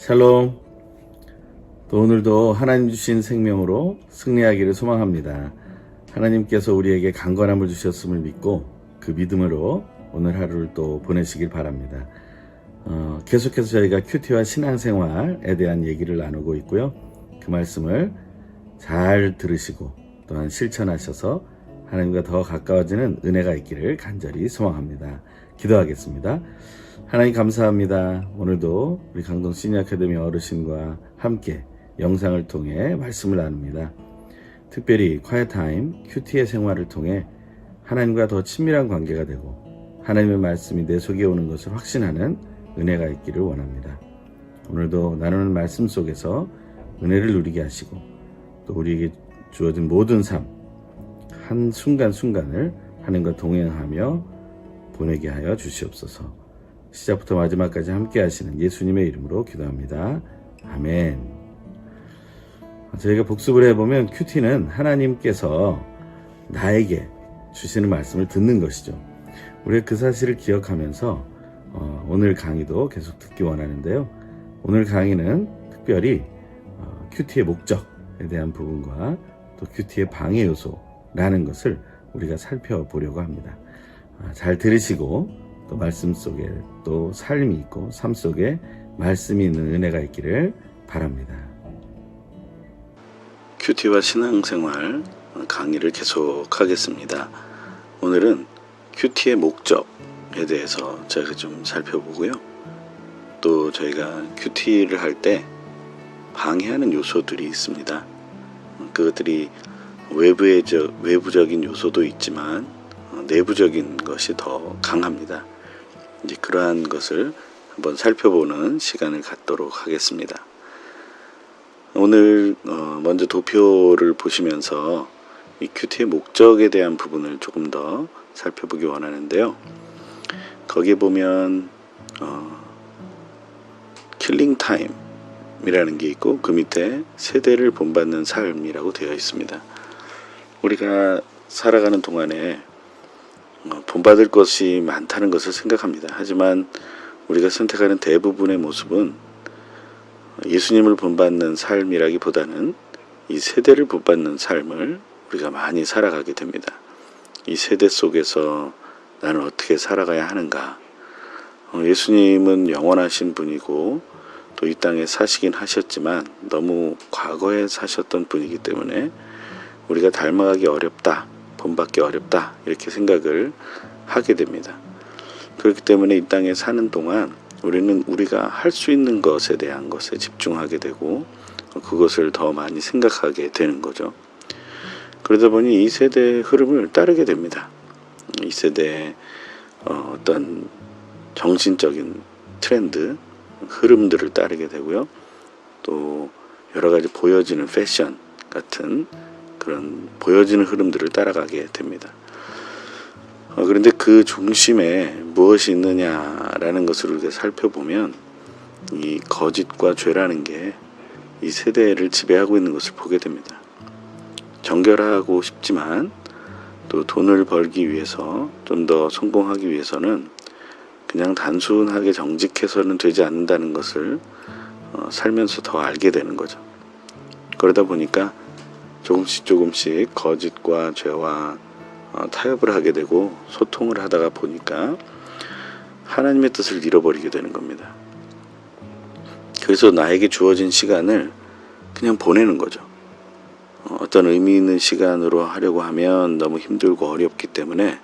샬롬. 또 오늘도 하나님 주신 생명으로 승리하기를 소망합니다. 하나님께서 우리에게 강건함을 주셨음을 믿고 그 믿음으로 오늘 하루를 또 보내시길 바랍니다. 어, 계속해서 저희가 큐티와 신앙생활에 대한 얘기를 나누고 있고요. 그 말씀을 잘 들으시고 또한 실천하셔서 하나님과 더 가까워지는 은혜가 있기를 간절히 소망합니다. 기도하겠습니다. 하나님 감사합니다. 오늘도 우리 강동 시니어 아카데미 어르신과 함께 영상을 통해 말씀을 나눕니다. 특별히 콰이타임 큐티의 생활을 통해 하나님과 더 친밀한 관계가 되고 하나님의 말씀이 내 속에 오는 것을 확신하는 은혜가 있기를 원합니다. 오늘도 나누는 말씀 속에서 은혜를 누리게 하시고 또 우리에게 주어진 모든 삶, 한 순간순간을 하나님과 동행하며 보내게 하여 주시옵소서. 시작부터 마지막까지 함께 하시는 예수님의 이름으로 기도합니다. 아멘. 저희가 복습을 해보면 큐티는 하나님께서 나에게 주시는 말씀을 듣는 것이죠. 우리가 그 사실을 기억하면서 어, 오늘 강의도 계속 듣기 원하는데요. 오늘 강의는 특별히 어, 큐티의 목적에 대한 부분과 또 큐티의 방해 요소 라는 것을 우리가 살펴보려고 합니다. 아, 잘 들으시고 또 말씀 속에 또 삶이 있고 삶 속에 말씀이 있는 은혜가 있기를 바랍니다. 큐티와 신앙생활 강의를 계속하겠습니다. 오늘은 큐티의 목적에 대해서 저희가 좀 살펴보고요. 또 저희가 큐티를 할 때 방해하는 요소들이 있습니다. 그것들이 외부의 저, 외부적인 요소도 있지만 어, 내부적인 것이 더 강합니다. 이제 그러한 것을 한번 살펴보는 시간을 갖도록 하겠습니다. 오늘 어, 먼저 도표를 보시면서 이 큐티의 목적에 대한 부분을 조금 더 살펴보기 원하는데요. 거기에 보면 어, 킬링 타임이라는 게 있고 그 밑에 세대를 본받는 삶이라고 되어 있습니다. 우리가 살아가는 동안에 어, 본받을 것이 많다는 것을 생각합니다. 하지만 우리가 선택하는 대부분의 모습은 예수님을 본받는 삶이라기보다는 이 세대를 본받는 삶을 우리가 많이 살아가게 됩니다. 이 세대 속에서 나는 어떻게 살아가야 하는가? 어, 예수님은 영원하신 분이고 또 이 땅에 사시긴 하셨지만 너무 과거에 사셨던 분이기 때문에 우리가 닮아가기 어렵다, 본받기 어렵다 이렇게 생각을 하게 됩니다. 그렇기 때문에 이 땅에 사는 동안 우리는 우리가 할 수 있는 것에 대한 것에 집중하게 되고 그것을 더 많이 생각하게 되는 거죠. 그러다 보니 이 세대의 흐름을 따르게 됩니다. 이 세대의 어, 어떤 정신적인 트렌드, 흐름들을 따르게 되고요. 또 여러 가지 보여지는 패션 같은 그런 보여지는 흐름들을 따라가게 됩니다. 어, 그런데 그 중심에 무엇이 있느냐라는 것을 우리가 살펴보면 이 거짓과 죄라는 게 이 세대를 지배하고 있는 것을 보게 됩니다. 정결하고 싶지만 또 돈을 벌기 위해서 좀 더 성공하기 위해서는 그냥 단순하게 정직해서는 되지 않는다는 것을 어, 살면서 더 알게 되는 거죠. 그러다 보니까 조금씩 조금씩 거짓과 죄와 어, 타협을 하게 되고 소통을 하다가 보니까 하나님의 뜻을 잃어버리게 되는 겁니다. 그래서 나에게 주어진 시간을 그냥 보내는 거죠. 어, 어떤 의미 있는 시간으로 하려고 하면 너무 힘들고 어렵기 때문에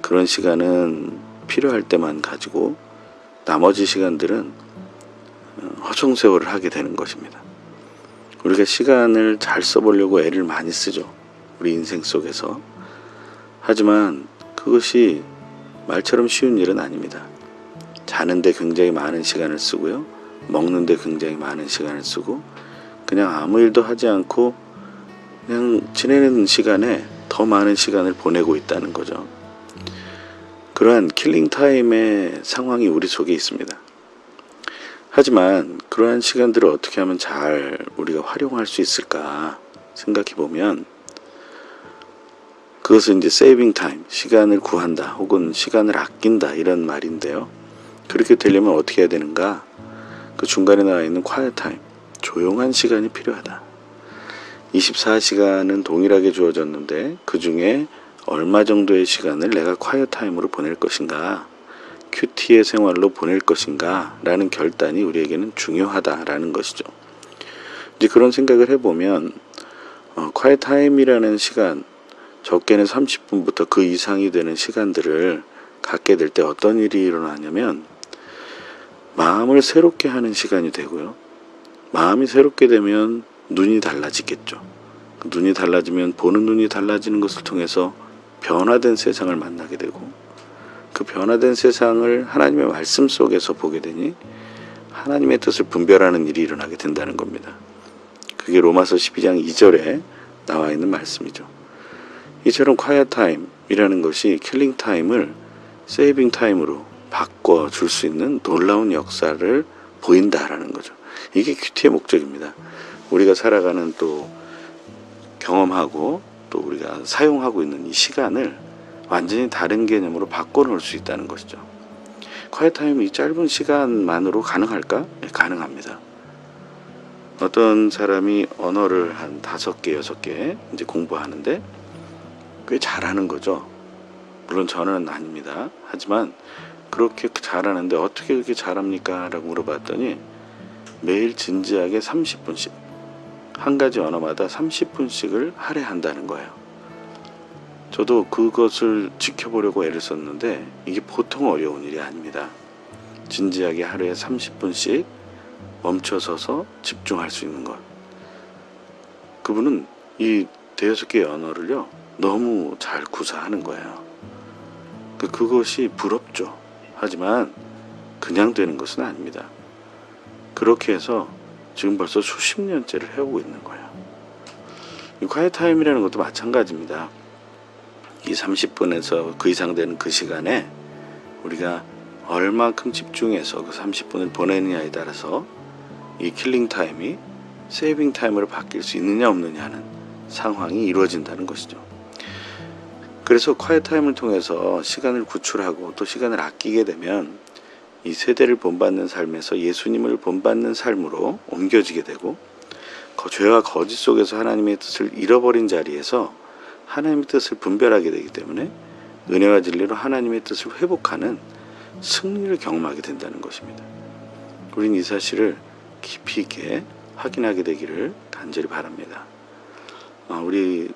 그런 시간은 필요할 때만 가지고 나머지 시간들은 어, 허송세월을 하게 되는 것입니다. 우리가 시간을 잘 써보려고 애를 많이 쓰죠. 우리 인생 속에서. 하지만 그것이 말처럼 쉬운 일은 아닙니다. 자는데 굉장히 많은 시간을 쓰고요. 먹는데 굉장히 많은 시간을 쓰고 그냥 아무 일도 하지 않고 그냥 지내는 시간에 더 많은 시간을 보내고 있다는 거죠. 그러한 킬링 타임의 상황이 우리 속에 있습니다. 하지만 그러한 시간들을 어떻게 하면 잘 우리가 활용할 수 있을까 생각해 보면 그것은 이제 세이빙 타임, 시간을 구한다 혹은 시간을 아낀다 이런 말인데요. 그렇게 되려면 어떻게 해야 되는가? 그 중간에 나와 있는 quiet time, 조용한 시간이 필요하다. 24시간은 동일하게 주어졌는데 그 중에 얼마 정도의 시간을 내가 quiet time으로 보낼 것인가, 큐티의 생활로 보낼 것인가 라는 결단이 우리에게는 중요하다라는 것이죠. 이제 그런 생각을 해보면 어, time이라는 시간 적게는 30분부터 그 이상이 되는 시간들을 갖게 될 때 어떤 일이 일어나냐면 마음을 새롭게 하는 시간이 되고요. 마음이 새롭게 되면 눈이 달라지겠죠. 그 눈이 달라지면 보는 눈이 달라지는 것을 통해서 변화된 세상을 만나게 되고 그 변화된 세상을 하나님의 말씀 속에서 보게 되니 하나님의 뜻을 분별하는 일이 일어나게 된다는 겁니다. 그게 로마서 12장 2절에 나와 있는 말씀이죠. 이처럼 quiet time이라는 것이 킬링 타임을 세이빙 타임으로 바꿔 줄 수 있는 놀라운 역사를 보인다라는 거죠. 이게 큐티의 목적입니다. 우리가 살아가는 또 경험하고 또 우리가 사용하고 있는 이 시간을 완전히 다른 개념으로 바꿔 놓을 수 있다는 것이죠. quiet 타임 이 짧은 시간만으로 가능할까? 네, 가능합니다. 어떤 사람이 언어를 한 다섯 개, 여섯 개 이제 공부하는데 꽤 잘하는 거죠. 물론 저는 아닙니다. 하지만 그렇게 잘하는데 어떻게 그렇게 잘합니까? 라고 물어봤더니 매일 진지하게 30분씩 한 가지 언어마다 30분씩을 할애한다는 거예요. 저도 그것을 지켜보려고 애를 썼는데 이게 보통 어려운 일이 아닙니다. 진지하게 하루에 30분씩 멈춰서서 집중할 수 있는 것. 그분은 이 대여섯 개의 언어를요, 너무 잘 구사하는 거예요. 그, 그것이 부럽죠. 하지만 그냥 되는 것은 아닙니다. 그렇게 해서 지금 벌써 수십 년째를 해오고 있는 거예요. 이 time이라는 것도 마찬가지입니다. 이 30분에서 그 이상 되는 그 시간에 우리가 얼만큼 집중해서 그 30분을 보내느냐에 따라서 이 킬링 타임이 세이빙 타임으로 바뀔 수 있느냐 없느냐는 상황이 이루어진다는 것이죠. 그래서 quiet 타임을 통해서 시간을 구출하고 또 시간을 아끼게 되면 이 세대를 본받는 삶에서 예수님을 본받는 삶으로 옮겨지게 되고 그 죄와 거짓 속에서 하나님의 뜻을 잃어버린 자리에서 하나님의 뜻을 분별하게 되기 때문에 은혜와 진리로 하나님의 뜻을 회복하는 승리를 경험하게 된다는 것입니다. 우린 이 사실을 깊이 있게 확인하게 되기를 간절히 바랍니다. 어, 우리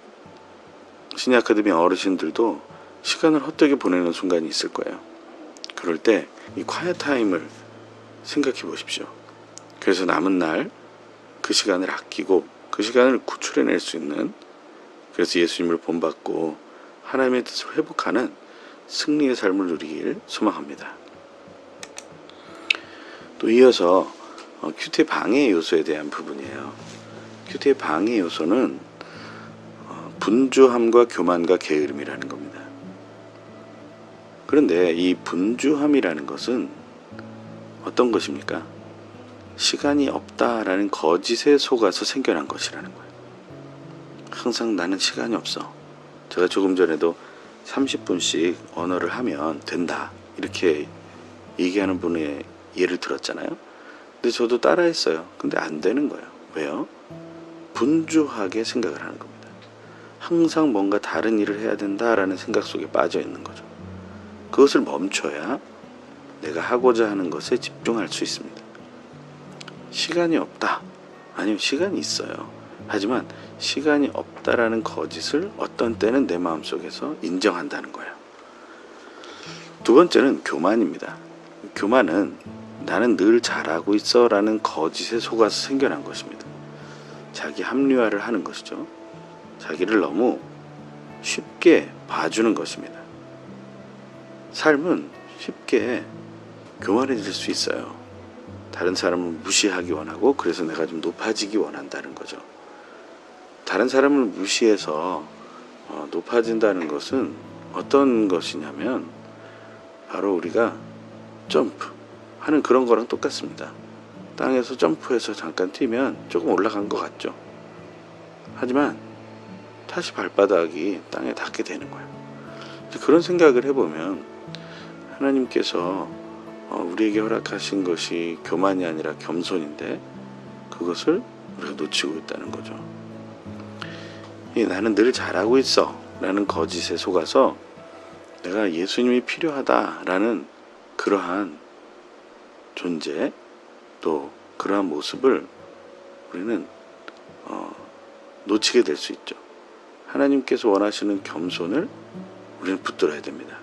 신의 아카데미 어르신들도 시간을 헛되게 보내는 순간이 있을 거예요. 그럴 때이 quiet 타임을 생각해 보십시오. 그래서 남은 날 그 시간을 아끼고 그 시간을 구출해낼 수 있는 그래서 예수님을 본받고 하나님의 뜻을 회복하는 승리의 삶을 누리길 소망합니다. 또 이어서 어, 큐티의 방해 요소에 대한 부분이에요. 큐티의 방해 요소는 어, 분주함과 교만과 게으름이라는 겁니다. 그런데 이 분주함이라는 것은 어떤 것입니까? 시간이 없다라는 거짓에 속아서 생겨난 것이라는 거예요. 항상 나는 시간이 없어. 제가 조금 전에도 30분씩 언어를 하면 된다. 이렇게 얘기하는 분의 예를 들었잖아요. 근데 저도 따라 했어요. 근데 안 되는 거예요. 왜요? 분주하게 생각을 하는 겁니다. 항상 뭔가 다른 일을 해야 된다라는 생각 속에 빠져 있는 거죠. 그것을 멈춰야 내가 하고자 하는 것에 집중할 수 있습니다. 시간이 없다. 아니면 시간이 있어요. 하지만 시간이 없다라는 거짓을 어떤 때는 내 마음속에서 인정한다는 거예요. 두 번째는 교만입니다. 교만은 나는 늘 잘하고 있어 라는 거짓에 속아서 생겨난 것입니다. 자기 합리화를 하는 것이죠. 자기를 너무 쉽게 봐주는 것입니다. 삶은 쉽게 교만해질 수 있어요. 다른 사람을 무시하기 원하고 그래서 내가 좀 높아지기 원한다는 거죠. 다른 사람을 무시해서 어, 높아진다는 것은 어떤 것이냐면 바로 우리가 점프 하는 그런 거랑 똑같습니다. 땅에서 점프해서 잠깐 뛰면 조금 올라간 것 같죠. 하지만 다시 발바닥이 땅에 닿게 되는 거예요. 그런 생각을 해보면 하나님께서 어, 우리에게 허락하신 것이 교만이 아니라 겸손인데 그것을 우리가 놓치고 있다는 거죠. 이 나는 늘 잘하고 있어 라는 거짓에 속아서 내가 예수님이 필요하다라는 그러한 존재 또 그러한 모습을 우리는 어, 놓치게 될 수 있죠. 하나님께서 원하시는 겸손을 우리는 붙들어야 됩니다.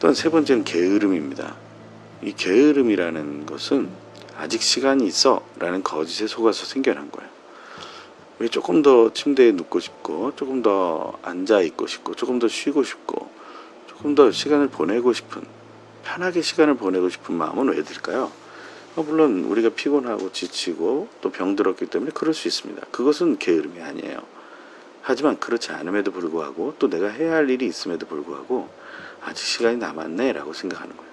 또한 세 번째는 게으름입니다. 이 게으름이라는 것은 아직 시간이 있어 라는 거짓에 속아서 생겨난 거예요. 왜 조금 더 침대에 눕고 싶고, 조금 더 앉아 있고 싶고, 조금 더 쉬고 싶고, 조금 더 시간을 보내고 싶은, 편하게 시간을 보내고 싶은 마음은 왜 들까요? 어, 물론 우리가 피곤하고 지치고 또 병들었기 때문에 그럴 수 있습니다. 그것은 게으름이 아니에요. 하지만 그렇지 않음에도 불구하고 또 내가 해야 할 일이 있음에도 불구하고 아직 시간이 남았네 라고 생각하는 거예요.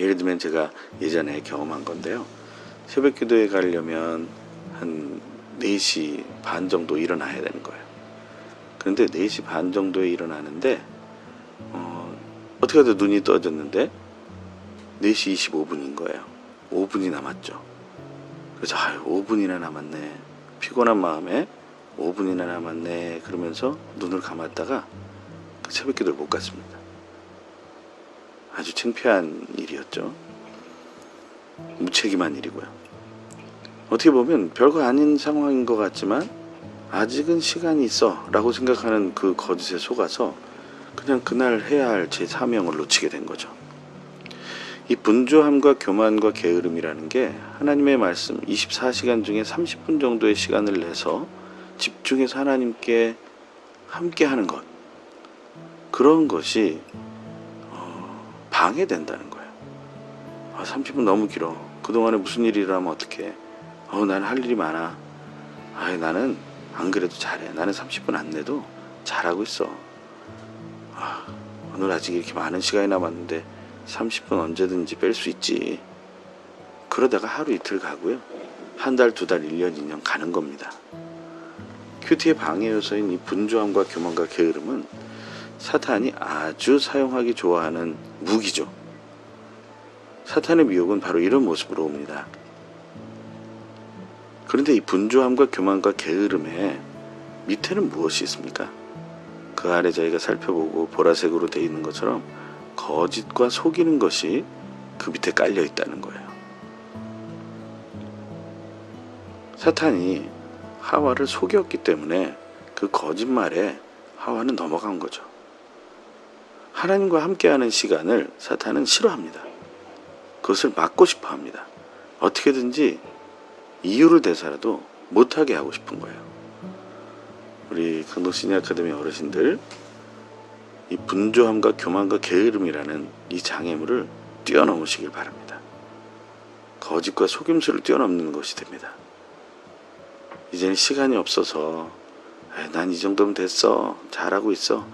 예를 들면 제가 예전에 경험한 건데요. 새벽 기도에 가려면 한 4시 반 정도 일어나야 되는 거예요. 그런데 4시 반 정도에 일어나는데 어, 어떻게 해도 눈이 떠졌는데 4시 25분인 거예요. 5분이 남았죠. 그래서 아유 5분이나 남았네. 피곤한 마음에 5분이나 남았네. 그러면서 눈을 감았다가 그 새벽 기도를 못 갔습니다. 아주 창피한 일이었죠. 무책임한 일이고요. 어떻게 보면 별거 아닌 상황인 것 같지만 아직은 시간이 있어 라고 생각하는 그 거짓에 속아서 그냥 그날 해야 할 제 사명을 놓치게 된 거죠. 이 분주함과 교만과 게으름이라는 게 하나님의 말씀 24시간 중에 30분 정도의 시간을 내서 집중해서 하나님께 함께 하는 것 그런 것이 어, 방해된다는 거예요. 아, 30분 너무 길어. 그동안에 무슨 일이 일어나면 어떡해. 어, 나는 할 일이 많아. 아, 나는 안 그래도 잘해. 나는 30분 안 내도 잘하고 있어. 아, 오늘 아직 이렇게 많은 시간이 남았는데 30분 언제든지 뺄 수 있지. 그러다가 하루 이틀 가고요. 한 달, 두 달, 1년, 2년 가는 겁니다. 큐티의 방해 요소인 이 분주함과 교만과 게으름은 사탄이 아주 사용하기 좋아하는 무기죠. 사탄의 미혹은 바로 이런 모습으로 옵니다. 그런데 이 분주함과 교만과 게으름의 밑에는 무엇이 있습니까? 그 아래 저희가 살펴보고 보라색으로 되어 있는 것처럼 거짓과 속이는 것이 그 밑에 깔려 있다는 거예요. 사탄이 하와를 속였기 때문에 그 거짓말에 하와는 넘어간 거죠. 하나님과 함께하는 시간을 사탄은 싫어합니다. 그것을 막고 싶어 합니다. 어떻게든지 이유를 대서라도 못하게 하고 싶은 거예요. 우리 강동 시니 아카데미 어르신들 이 분주함과 교만과 게으름이라는 이 장애물을 뛰어넘으시길 바랍니다. 거짓과 속임수를 뛰어넘는 것이 됩니다. 이제는 시간이 없어서 난 이 정도면 됐어 잘하고 있어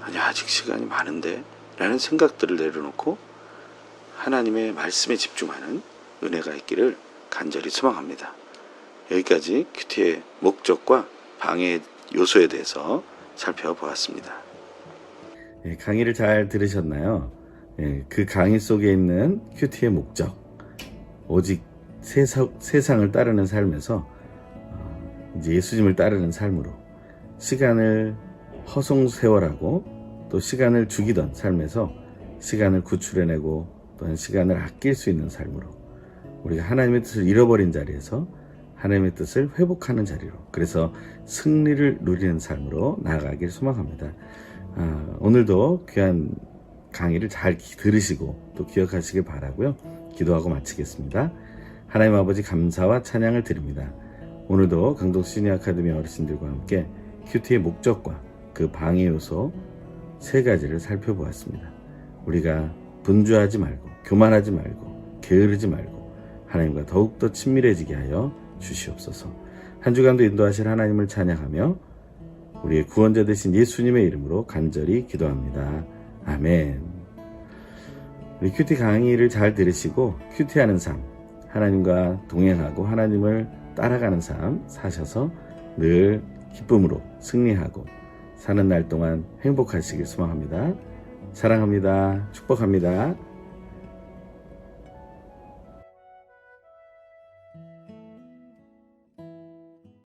아니 아직 시간이 많은데 라는 생각들을 내려놓고 하나님의 말씀에 집중하는 은혜가 있기를 간절히 소망합니다. 여기까지 큐티의 목적과 방해 요소에 대해서 살펴보았습니다. 예, 강의를 잘 들으셨나요? 예, 그 강의 속에 있는 큐티의 목적, 오직 세상, 세상을 따르는 삶에서 어, 이제 예수님을 따르는 삶으로 시간을 허송세월하고 또 시간을 죽이던 삶에서 시간을 구출해내고 또한 시간을 아낄 수 있는 삶으로 우리가 하나님의 뜻을 잃어버린 자리에서 하나님의 뜻을 회복하는 자리로 그래서 승리를 누리는 삶으로 나아가길 소망합니다. 아, 오늘도 귀한 강의를 잘 기- 들으시고 또 기억하시길 바라고요. 기도하고 마치겠습니다. 하나님 아버지 감사와 찬양을 드립니다. 오늘도 강동 시니 아카데미 어르신들과 함께 큐티의 목적과 그 방해 요소 세 가지를 살펴보았습니다. 우리가 분주하지 말고 교만하지 말고 게으르지 말고 하나님과 더욱더 친밀해지게 하여 주시옵소서. 한 주간도 인도하실 하나님을 찬양하며 우리의 구원자 되신 예수님의 이름으로 간절히 기도합니다. 아멘. 우리 큐티 강의를 잘 들으시고 큐티하는 삶, 하나님과 동행하고 하나님을 따라가는 삶 사셔서 늘 기쁨으로 승리하고 사는 날 동안 행복하시길 소망합니다. 사랑합니다. 축복합니다.